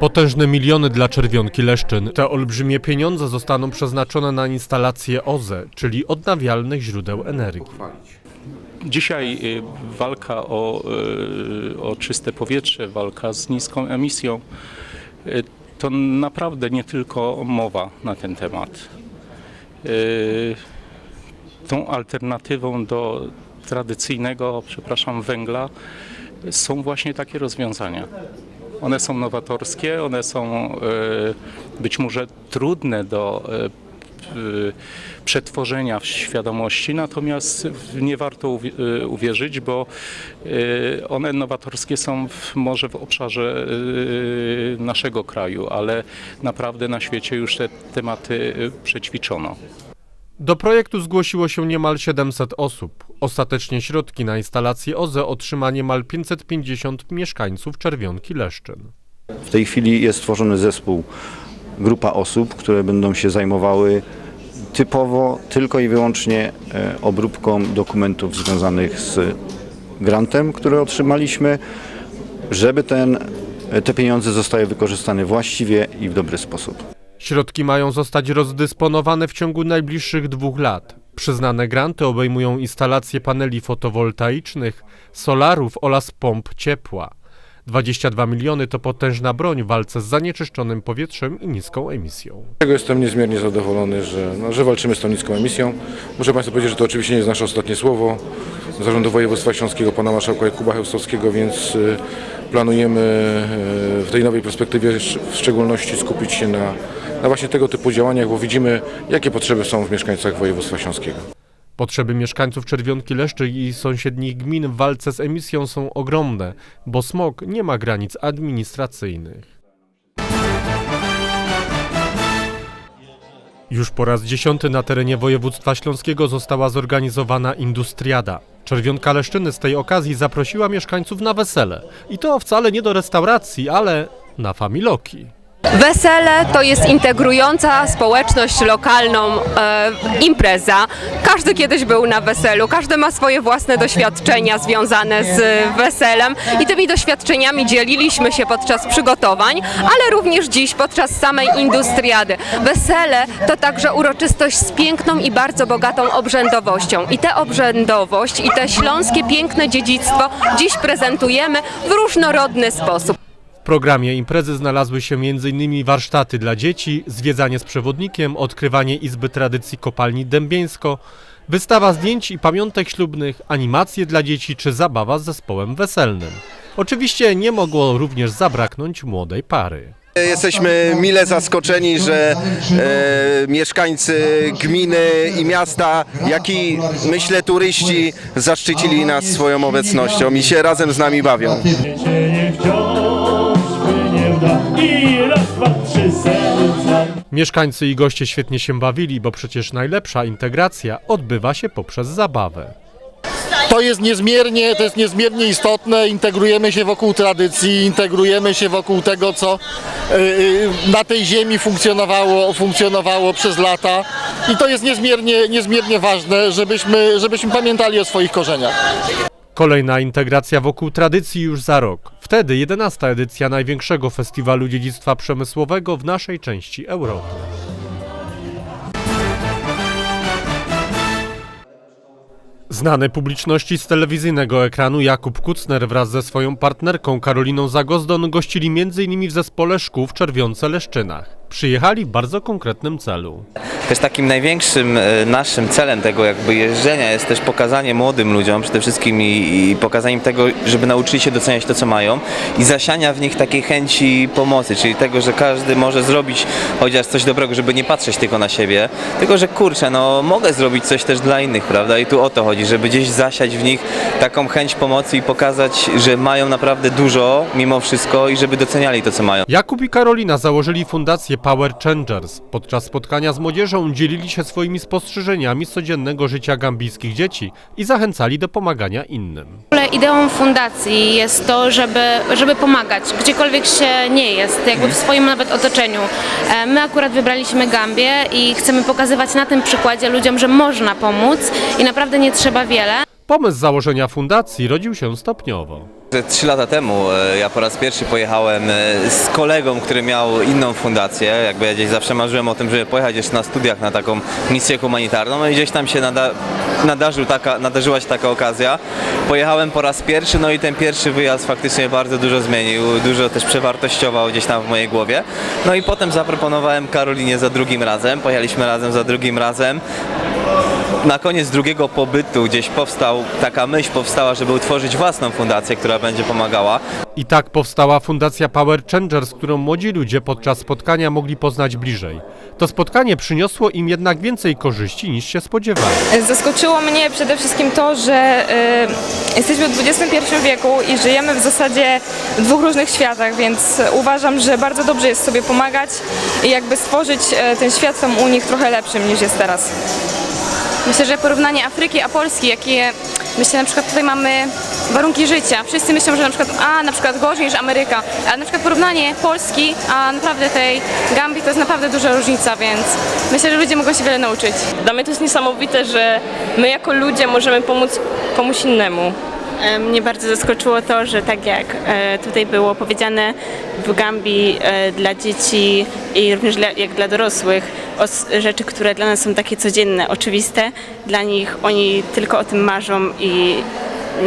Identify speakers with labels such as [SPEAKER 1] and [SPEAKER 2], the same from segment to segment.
[SPEAKER 1] Potężne miliony dla czerwionki Leszczyn. Te olbrzymie pieniądze zostaną przeznaczone na instalacje OZE, czyli odnawialnych źródeł energii.
[SPEAKER 2] Dzisiaj y, walka o, y, o czyste powietrze, walka z niską emisją, y, to naprawdę nie tylko mowa na ten temat. Tą alternatywą do tradycyjnego, przepraszam, węgla są właśnie takie rozwiązania. One są nowatorskie, one są y, być może trudne do y, przetworzenia w świadomości, natomiast nie warto y, uwierzyć, bo one nowatorskie są może w obszarze naszego kraju, ale naprawdę na świecie już te tematy przećwiczono.
[SPEAKER 1] Do projektu zgłosiło się niemal 700 osób. Ostatecznie środki na instalację OZE otrzyma niemal 550 mieszkańców czerwionki Leszczyn.
[SPEAKER 3] W tej chwili jest tworzony zespół, grupa osób, które będą się zajmowały typowo tylko i wyłącznie e, obróbką dokumentów związanych z grantem, który otrzymaliśmy, żeby ten, te pieniądze zostały wykorzystane właściwie i w dobry sposób.
[SPEAKER 1] Środki mają zostać rozdysponowane w ciągu najbliższych dwóch lat. Przyznane granty obejmują instalacje paneli fotowoltaicznych, solarów oraz pomp ciepła. 22 miliony to potężna broń w walce z zanieczyszczonym powietrzem i niską emisją.
[SPEAKER 4] Jestem niezmiernie zadowolony, że, no, że walczymy z tą niską emisją. Muszę Państwu powiedzieć, że to oczywiście nie jest nasze ostatnie słowo Zarządu Województwa Śląskiego, Pana Marszałka Jakuba Chełstowskiego, więc y, planujemy y, w tej nowej perspektywie w szczególności skupić się na, na właśnie tego typu działaniach, bo widzimy, jakie potrzeby są w mieszkańcach województwa śląskiego.
[SPEAKER 1] Potrzeby mieszkańców Czerwionki Leszczy i sąsiednich gmin w walce z emisją są ogromne, bo smog nie ma granic administracyjnych. Już po raz dziesiąty na terenie województwa śląskiego została zorganizowana industriada. Czerwionka Leszczyny z tej okazji zaprosiła mieszkańców na wesele. I to wcale nie do restauracji, ale na familoki.
[SPEAKER 5] Wesele to jest integrująca społeczność lokalną e, impreza. Każdy kiedyś był na weselu, każdy ma swoje własne doświadczenia związane z weselem i tymi doświadczeniami dzieliliśmy się podczas przygotowań, ale również dziś podczas samej industriady. Wesele to także uroczystość z piękną i bardzo bogatą obrzędowością. I tę obrzędowość i te śląskie piękne dziedzictwo dziś prezentujemy w różnorodny sposób.
[SPEAKER 1] W programie imprezy znalazły się m.in. warsztaty dla dzieci, zwiedzanie z przewodnikiem, odkrywanie Izby Tradycji Kopalni Dębieńsko, wystawa zdjęć i pamiątek ślubnych, animacje dla dzieci czy zabawa z zespołem weselnym. Oczywiście nie mogło również zabraknąć młodej pary.
[SPEAKER 6] Jesteśmy mile zaskoczeni, że e, mieszkańcy gminy i miasta, jak i myślę turyści zaszczycili nas swoją obecnością i się razem z nami bawią.
[SPEAKER 1] Mieszkańcy i goście świetnie się bawili, bo przecież najlepsza integracja odbywa się poprzez zabawę.
[SPEAKER 7] To jest niezmiernie, to jest niezmiernie istotne. Integrujemy się wokół tradycji, integrujemy się wokół tego, co y, y, na tej ziemi funkcjonowało, funkcjonowało przez lata. I to jest niezmiernie, niezmiernie ważne, żebyśmy, żebyśmy pamiętali o swoich korzeniach.
[SPEAKER 1] Kolejna integracja wokół tradycji już za rok. Wtedy 11. edycja największego festiwalu dziedzictwa przemysłowego w naszej części Europy. Znany publiczności z telewizyjnego ekranu Jakub Kucner wraz ze swoją partnerką Karoliną Zagozdon gościli m.in. w zespole szkół w Czerwionce Leszczynach. Przyjechali w bardzo konkretnym celu.
[SPEAKER 8] Też takim największym e, naszym celem tego jakby jeżdżenia jest też pokazanie młodym ludziom przede wszystkim i, i pokazanie im tego, żeby nauczyli się doceniać to, co mają i zasiania w nich takiej chęci pomocy, czyli tego, że każdy może zrobić chociaż coś dobrego, żeby nie patrzeć tylko na siebie, tylko że kurczę, no mogę zrobić coś też dla innych, prawda? I tu o to chodzi, żeby gdzieś zasiać w nich taką chęć pomocy i pokazać, że mają naprawdę dużo mimo wszystko i żeby doceniali to, co mają.
[SPEAKER 1] Jakub i Karolina założyli fundację Power Changers. Podczas spotkania z młodzieżą dzielili się swoimi spostrzeżeniami z codziennego życia gambijskich dzieci i zachęcali do pomagania innym.
[SPEAKER 9] W ogóle ideą fundacji jest to, żeby, żeby pomagać, gdziekolwiek się nie jest, jakby w swoim nawet otoczeniu. E, My akurat wybraliśmy Gambię i chcemy pokazywać na tym przykładzie ludziom, że można pomóc i naprawdę nie trzeba wiele.
[SPEAKER 1] Pomysł założenia fundacji rodził się stopniowo.
[SPEAKER 8] Trzy lata temu e, ja po raz pierwszy pojechałem e, z kolegą, który miał inną fundację. Jakby ja gdzieś zawsze marzyłem o tym, żeby pojechać jeszcze na studiach na taką misję humanitarną no i gdzieś tam się nada, nadarzył taka, nadarzyła się taka okazja. Pojechałem po raz pierwszy, no i ten pierwszy wyjazd faktycznie bardzo dużo zmienił, dużo też przewartościował gdzieś tam w mojej głowie. No i potem zaproponowałem Karolinie za drugim razem, pojechaliśmy razem za drugim razem na koniec drugiego pobytu gdzieś powstał, taka myśl powstała, żeby utworzyć własną fundację, która będzie pomagała.
[SPEAKER 1] I tak powstała Fundacja Power Changers, którą młodzi ludzie podczas spotkania mogli poznać bliżej. To spotkanie przyniosło im jednak więcej korzyści niż się spodziewali.
[SPEAKER 10] Zaskoczyło mnie przede wszystkim to, że y, jesteśmy w XXI wieku i żyjemy w zasadzie w dwóch różnych światach, więc uważam, że bardzo dobrze jest sobie pomagać i jakby stworzyć e, ten świat tam u nich trochę lepszym niż jest teraz.
[SPEAKER 11] Myślę, że porównanie Afryki a Polski, jakie myślę na przykład tutaj mamy warunki życia. Wszyscy myślą, że na przykład a na przykład gorzej niż Ameryka, ale na przykład porównanie Polski a naprawdę tej Gambii to jest naprawdę duża różnica, więc myślę, że ludzie mogą się wiele nauczyć.
[SPEAKER 10] Dla mnie to jest niesamowite, że my jako ludzie możemy pomóc komuś innemu.
[SPEAKER 11] Mnie bardzo zaskoczyło to, że tak jak e, tutaj było powiedziane w Gambii e, dla dzieci i również dla, jak dla dorosłych rzeczy, które dla nas są takie codzienne, oczywiste, dla nich oni tylko o tym marzą i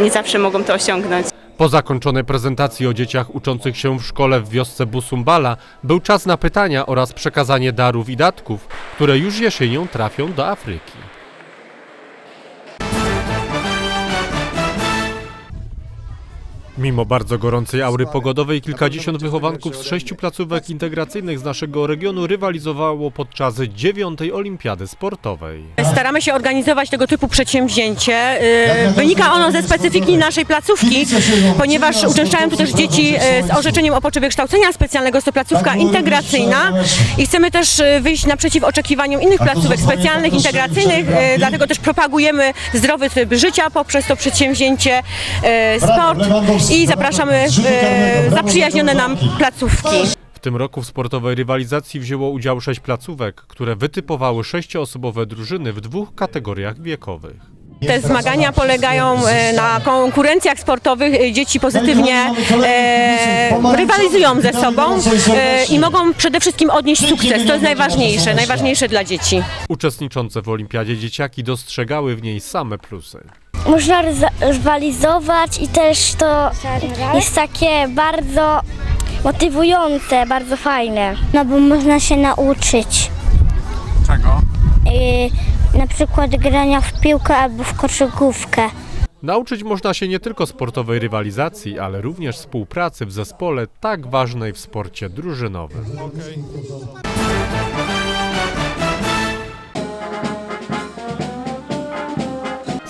[SPEAKER 11] nie zawsze mogą to osiągnąć.
[SPEAKER 1] Po zakończonej prezentacji o dzieciach uczących się w szkole w wiosce Busumbala był czas na pytania oraz przekazanie darów i datków, które już jesienią trafią do Afryki. Mimo bardzo gorącej aury pogodowej, kilkadziesiąt wychowanków z sześciu placówek integracyjnych z naszego regionu rywalizowało podczas dziewiątej olimpiady sportowej.
[SPEAKER 12] Staramy się organizować tego typu przedsięwzięcie. Y, Wynika ono ze specyfiki naszej placówki, ponieważ uczęszczają tu też dzieci y, z orzeczeniem o potrzebie kształcenia specjalnego. Jest to placówka integracyjna i chcemy też y, wyjść naprzeciw oczekiwaniom innych placówek specjalnych, integracyjnych, y, dlatego też propagujemy zdrowy tryb życia poprzez to przedsięwzięcie, sport i zapraszamy y, zaprzyjaźnione nam placówki.
[SPEAKER 1] W tym roku w sportowej rywalizacji wzięło udział sześć placówek, które wytypowały sześcioosobowe drużyny w dwóch kategoriach wiekowych.
[SPEAKER 12] Te zmagania polegają e, na konkurencjach sportowych. E, Dzieci pozytywnie e, rywalizują ze sobą e, i mogą przede wszystkim odnieść sukces. To jest najważniejsze, najważniejsze dla dzieci.
[SPEAKER 1] Uczestniczące w olimpiadzie dzieciaki dostrzegały w niej same plusy.
[SPEAKER 13] Można rywalizować i też to jest takie bardzo motywujące, bardzo fajne. No bo można się nauczyć.
[SPEAKER 1] Czego?
[SPEAKER 13] na przykład grania w piłkę albo w koszykówkę.
[SPEAKER 1] Nauczyć można się nie tylko sportowej rywalizacji, ale również współpracy w zespole tak ważnej w sporcie drużynowym.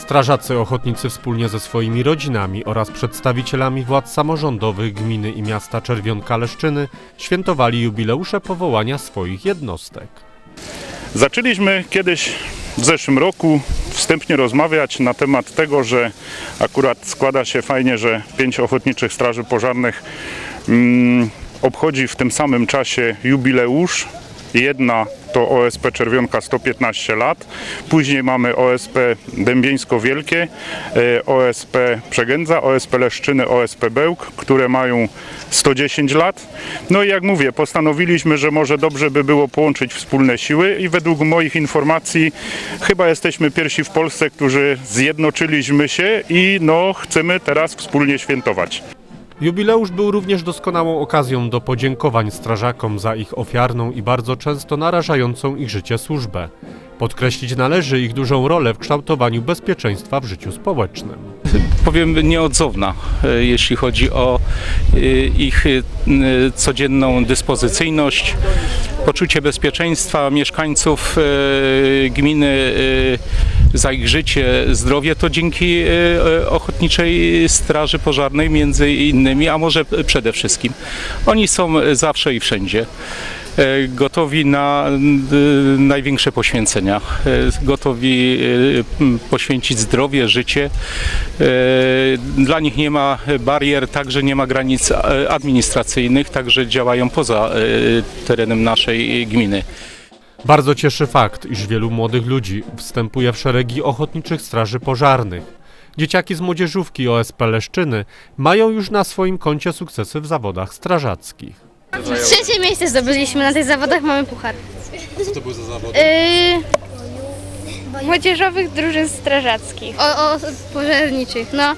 [SPEAKER 1] Strażacy ochotnicy wspólnie ze swoimi rodzinami oraz przedstawicielami władz samorządowych gminy i miasta Czerwionka-Leszczyny świętowali jubileusze powołania swoich jednostek.
[SPEAKER 14] Zaczęliśmy kiedyś w zeszłym roku wstępnie rozmawiać na temat tego, że akurat składa się fajnie, że pięć ochotniczych straży pożarnych mm, obchodzi w tym samym czasie jubileusz. Jedna to OSP Czerwionka 115 lat, później mamy OSP Dębieńsko Wielkie, e, OSP Przegędza, OSP Leszczyny, OSP Bełk, które mają 110 lat. No i jak mówię, postanowiliśmy, że może dobrze by było połączyć wspólne siły i według moich informacji chyba jesteśmy pierwsi w Polsce, którzy zjednoczyliśmy się i no chcemy teraz wspólnie świętować.
[SPEAKER 1] Jubileusz był również doskonałą okazją do podziękowań strażakom za ich ofiarną i bardzo często narażającą ich życie służbę. Podkreślić należy ich dużą rolę w kształtowaniu bezpieczeństwa w życiu społecznym.
[SPEAKER 2] powiem nieodzowna, e, jeśli chodzi o e, ich e, codzienną dyspozycyjność, poczucie bezpieczeństwa mieszkańców gminy za ich życie, zdrowie, to dzięki e, Ochotniczej Straży Pożarnej między innymi, a może przede wszystkim. Oni są zawsze i wszędzie e, gotowi na e, największe poświęcenia, e, gotowi e, poświęcić zdrowie, życie. E, Dla nich nie ma barier, także nie ma granic e, administracyjnych, także działają poza e, terenem naszej gminy.
[SPEAKER 1] Bardzo cieszy fakt, iż wielu młodych ludzi wstępuje w szeregi ochotniczych straży pożarnych. Dzieciaki z młodzieżówki OSP Leszczyny mają już na swoim koncie sukcesy w zawodach strażackich.
[SPEAKER 15] Trzecie miejsce zdobyliśmy na tych zawodach, mamy puchar.
[SPEAKER 1] Co to były za zawody?
[SPEAKER 15] Yy, młodzieżowych drużyn strażackich. O, o pożarniczych, no.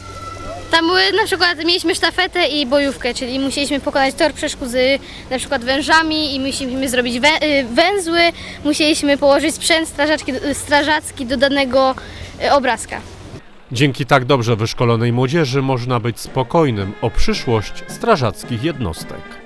[SPEAKER 15] Tam były na przykład mieliśmy sztafetę i bojówkę, czyli musieliśmy pokonać tor przeszkód z na przykład wężami i musieliśmy zrobić wę, y, węzły, musieliśmy położyć sprzęt strażacki, do danego y, obrazka.
[SPEAKER 1] Dzięki tak dobrze wyszkolonej młodzieży można być spokojnym o przyszłość strażackich jednostek.